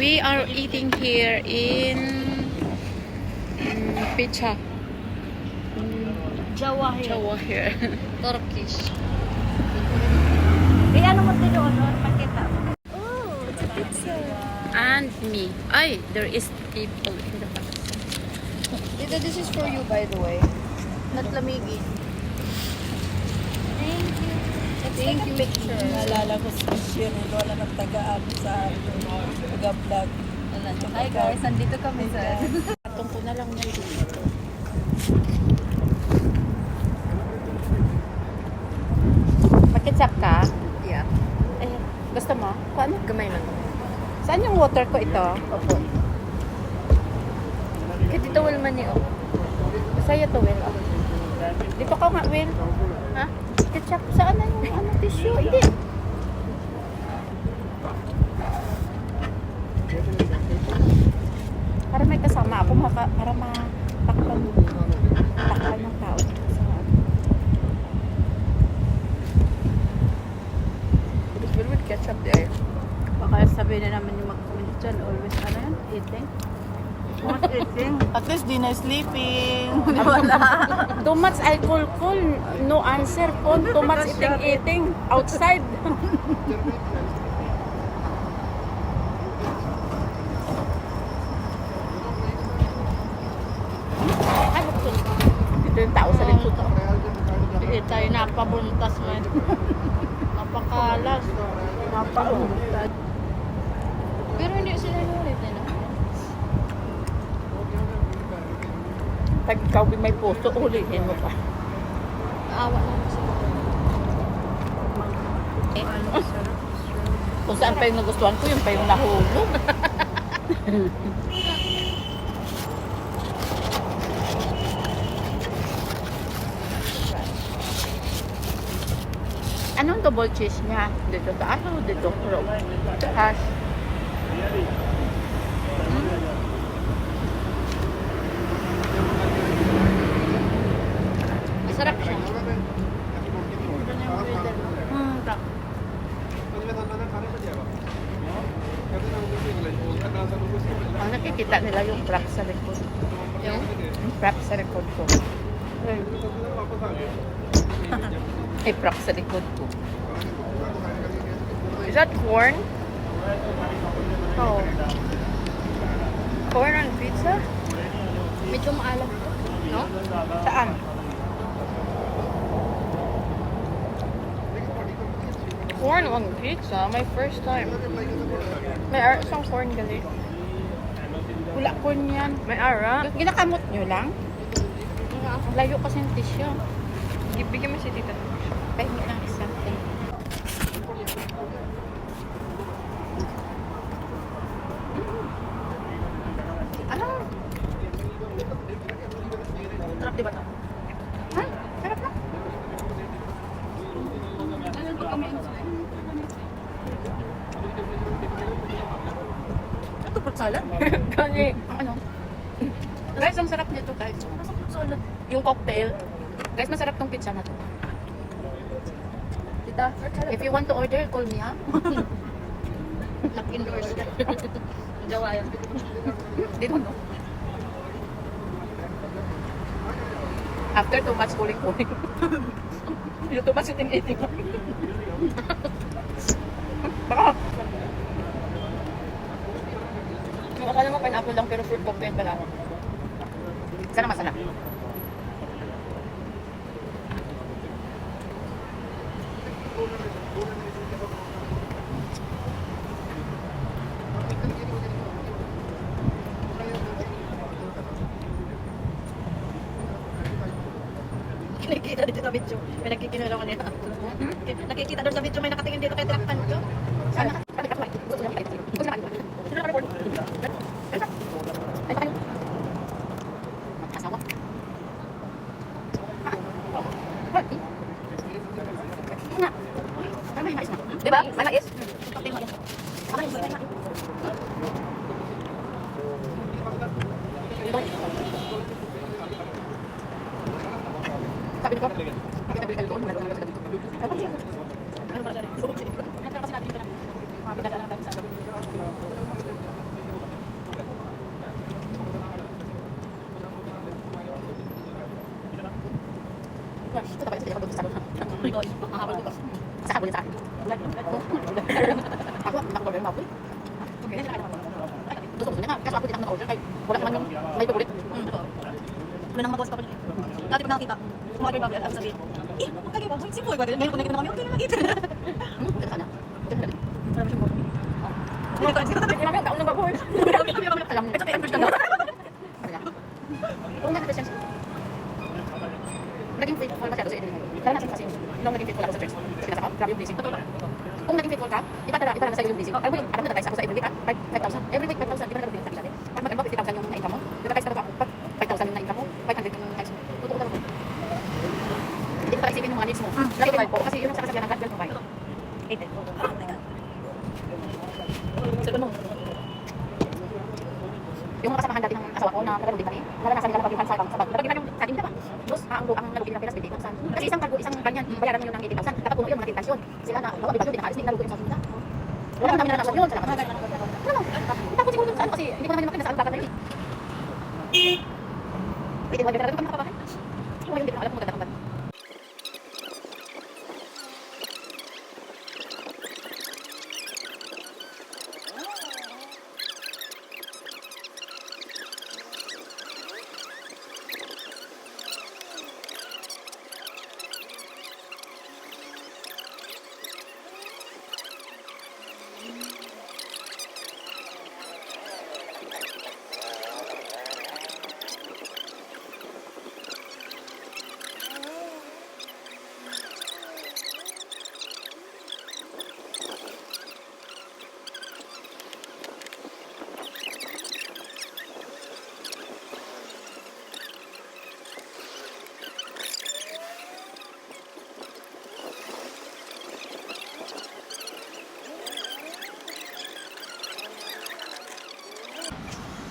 We are eating here in mm, pizza. Jawa here. Jawa here. Turkish. Eh, ano mo dito, Honor? Pakita mo. Oh, it's a pizza. and me. Ay, there is people in the back. Dito, this is for you, by the way. Not lamigi. Thank you. Picture. Naalala ko si Michelle, eh, wala nang tagaan sa taga-vlog. Hi guys, nandito kami sa... Atong ko na lang yan dito. Pakitsap ka? Yeah. Eh, gusto mo? Paano? Gamay lang. Saan yung water ko ito? Opo. Kaya dito wala man niyo. Sa'yo to, Will. Oh. Dito ka nga, Will. Ha? Ketchup. Saan na yung ano, tissue? Hindi. Para may kasama ako, maka, para matakpan takpan ng tao. Ketchup there. Baka sabihin na naman yung mag-comment dyan, always ano yan, eating. What eating? At least di na sleeping. Wala. too much alcohol, cool. No answer po. Too much eating, eating. Outside. Ay, bukod. Dito yung tao sa likod. Eh, tayo napabuntas man. Napakalas. Napakahulog. Pero hindi sila nulit nila. Pag ikaw may puso, ulihin mo pa. Awa naman sila. Kung saan pa yung nagustuhan ko, yung pa yung nahulog. Anong double cheese niya? Dito sa ano? Dito. Hash. Masarap siya. Hmm, ta- Ang nakikita nila yung crack sa likod. Yung crack sa likod ko. Ay, crack sa likod ko. Is that corn? Oo. Corn on pizza? Medyo maalam to. No? Saan? Corn on pizza? My first time. May ara siyang corn gali. Wala corn yan. May ara? Ginakamot nyo lang? Layo kasi yung tissue. Bigyan mo si tita. Pahingi ng isa. Ano? Sarap diba to? Ha? Sarap na. Ito fruit salad? Kasi, ano? Guys, ang sarap nito guys. Salad. Yung cocktail. Guys, masarap tong pizza na to. Tita. If you want to order, call me ha. Nag-endorse. Jawa yan. They don't know. After too much kuling-kuling. Yung too much eating-eating. Baka. Yung akala mo pineapple lang pero fruit cocktail pala. Sana masarap. Nakikita dito sa video. May nagkikinalaman nila. Nakikita doon sa video may nakatingin dito kay Trakpan ko. Sana. Di ba? May mais. Sabi ko, nakita bili kayo doon, meron na sa dito. Ay, pa siya. Ano pa siya? Nakita kasi natin yung mga pinadala natin sa Ito tapos, ito tapos, ito tapos. Ito tapos, ito tapos. Sa kabulin sa akin. Ako, hindi ako order mapoy. Okay. Gusto gusto niya nga, kaso ako hindi ako naka-order kaya wala naman may pagulit. Wala nang mabawas pa pala. Dati pag nakakita, umorder mapoy, eh, kayo ba? Si Boy, ngayon kung nakita na kami, okay na mag-eat. Hmm, sana. Na. Siya. Hindi ko, hindi. Alam mo, ito kaya first na Kung nga Christians, naging faithful masyado sa editing. Lalo natin kasi, nung naging faithful ako sa church, sa pinasakap, grabe yung blessing. Sabi mo, yung mga kasamahan dati ng asawa ko na nagano din kami, naranasan nila napagbihan sa bank. Sa bank. Napagbihan yung sa atin, ba? Tapos, ang ang nalupin ng peras, 28,000. Kasi isang kalbo, isang ganyan, bayaran mo yun ng 18,000. Dapat puno yun, mga 10,000. Sila na, bawa, 28,000.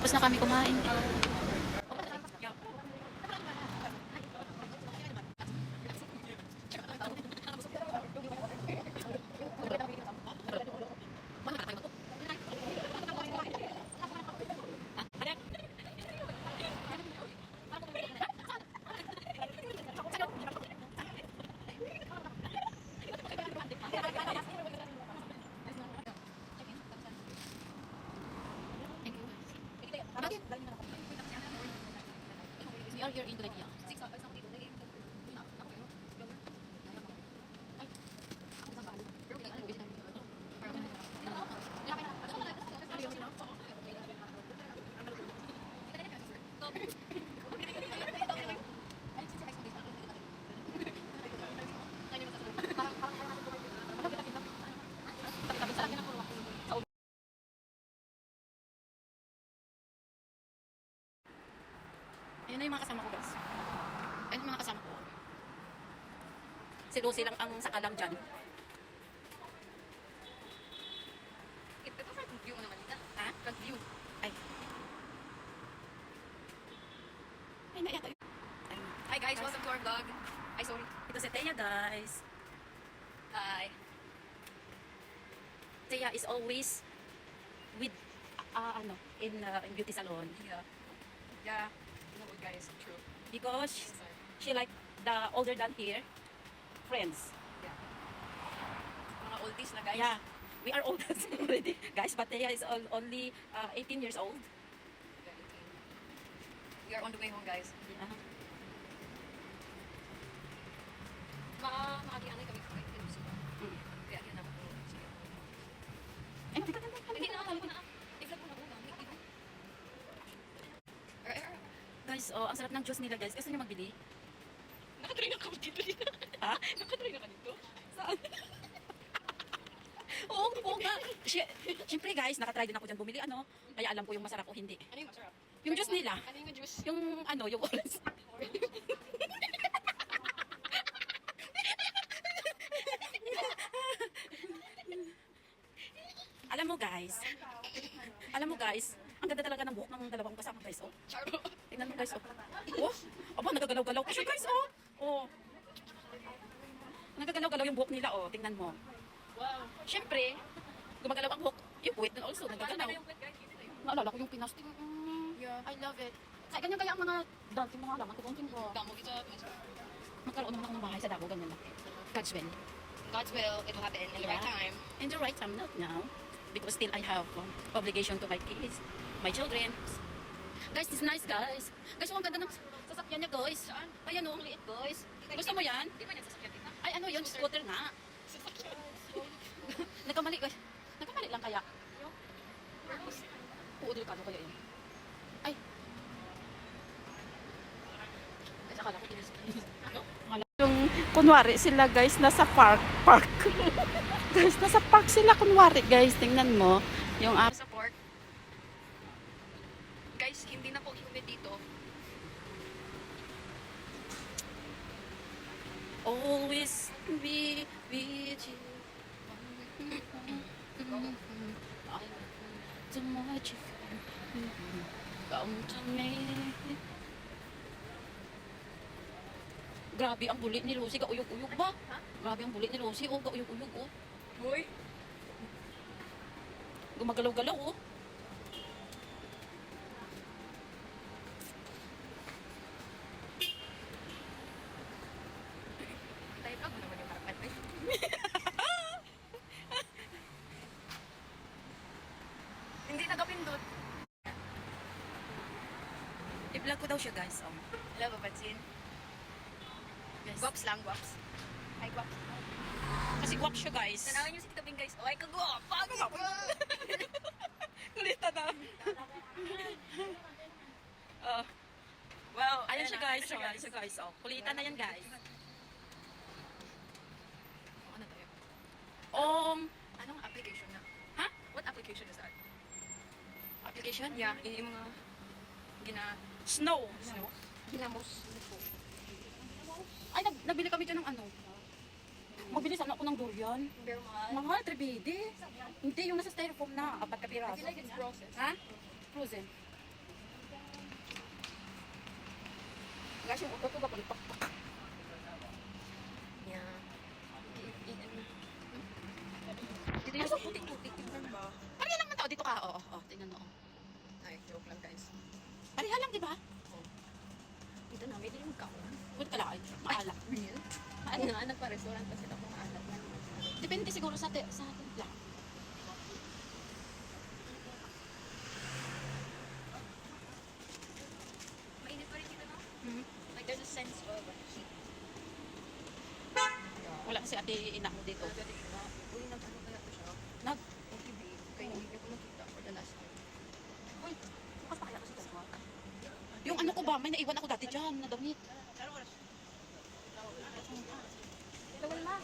Tapos na kami kumain. Are here in Dubai. Ayun na yung mga kasama ko, guys. Ayun yung mga kasama ko. Si Lucy lang ang sakalang dyan. Ito front view naman dito. Ha? Front view. Ay. Ay, na yata yun. Ayun. Hi guys, welcome to our vlog. Ay, sorry. Ito si Teya, guys. Hi. Teya is always with, ah, ano, in, uh, in beauty salon. Yeah. Yeah. Guys, true. Because she, she like the older than here friends. Mga oldies na guys. Yeah, we are older already, guys. But Teya is all, only uh, 18 years old. We are on the way home guys. Yeah. Mga maagianay kami kay Lucy. Mm. Kaya agyan ako po. Ay, teka, teka, teka. Hindi na ako na. I-vlog mo na una. May iba. Er, er, Oh, ang sarap ng juice nila, guys. Gusto niyo magbili? Nakatry na kami dito. Ha? Nakatry na ka dito. Saan? Oo, oo nga. Sy- Siyempre, guys, nakatry din ako dyan bumili, ano. Kaya alam ko yung masarap o hindi. Ano yung masarap? Yung juice nila. Ano yung juice? Yung, ano, yung orange. alam mo, guys. Alam mo, guys. Ang ganda talaga ng buhok ng dalawang kasama, guys, oh. Charo. Tingnan mo guys, oh. Oh, aba, nagagalaw-galaw pa siya guys, oh. Oh. Nagagalaw-galaw yung buhok nila, oh. Tingnan mo. Wow. Siyempre, gumagalaw ang buhok. Yung puwit din also, nagagalaw. Naalala ko yung Pinas. Yeah. I love it. Sa ganyan kaya ang mga dating mga laman ko, konting ko. Damo kita. Magkaroon naman ako ng bahay sa Davao, ganyan lang. God's will. God's will, it will happen in the right Yeah. time. In the right time, not now. Because still I have um, obligation to my kids, my children. Guys, this is nice, guys. Guys, oh, ang ganda ng sasakyan niya, guys. Ayan, oh, ang liit, guys. Gusto mo yan? Di ba yan sasakyan dito? Ay, ano yun? Scooter nga. Nagkamali, guys. Nagkamali lang kaya. Oo, delikado kaya yun. Ay. Ay, akala ko kinis. Ano? Yung kunwari sila guys nasa park, park. guys, nasa park sila kunwari guys. Tingnan mo yung app. Sa pork. Guys, hindi na po humid dito. Always be with you. So much come to me. Grabe ang bulit ni Lucy, gauyog-uyog ba? Grabe ang bulit ni Lucy, oh, gauyog-uyog, oh. Hoy! Gumagalaw-galaw, oh. Tayo ka, naman yung harapan. eh. Hindi nakapindot. I-vlog ko daw siya, guys, oh. Wala ba pansin? Guys. Guwaps lang, guwaps. Ay, guwaps. Kasi guwap siya, guys. Tanawin niyo si Tita Bing, guys. Oh, ay, kagwap! Pagi ko! Kulita na. oh. Wow, Ayan siya, guys. Ayan Oh, ayan siya, guys. Oh, kulitan na yan, guys. Ano tayo? Um, Anong application na? Ha? What application is that? application? Yeah, yung mga gina... Snow. Snow? Ginamos. Ay, nag nabili kami dyan ng ano. Mabili sana ako ng durian. Mahal. Mahal, 3 Hindi, yung nasa styrofoam na. Apat ka I piraso. feel like it's processed. Ha? Frozen. Gosh, yung utot ko ba palipak-pak? Yeah. Dito yung sa putik-putik. Tingnan ba? Pareha lang man tao. Dito ka. Oo, oo. Tingnan mo. oh. Ay, joke lang guys. Pareha lang, di ba? Dito na, may din kaon. Good ka lang. Maalat. Real? Ano nga, nagpa-restaurant pa sila kung alat na. Depende siguro sa, te sa atin lang. Mainit pa rin dito, no? Mhm. Like, there's a sense of heat. Wala kasi ate ina mo dito. Uy, nag-ano kaya to siya? Nag... OTV. Kaya hindi ko nakita for the last time. Uy, bukas pa kaya kasi dalawa. Yung ano ko ba, may naiwan ako dati dyan na damit. Lawal ma.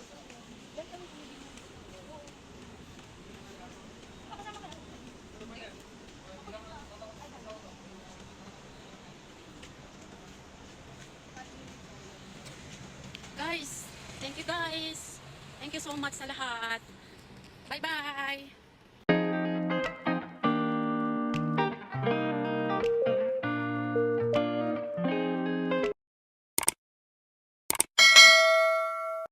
Guys, thank you so much sa lahat. Bye-bye.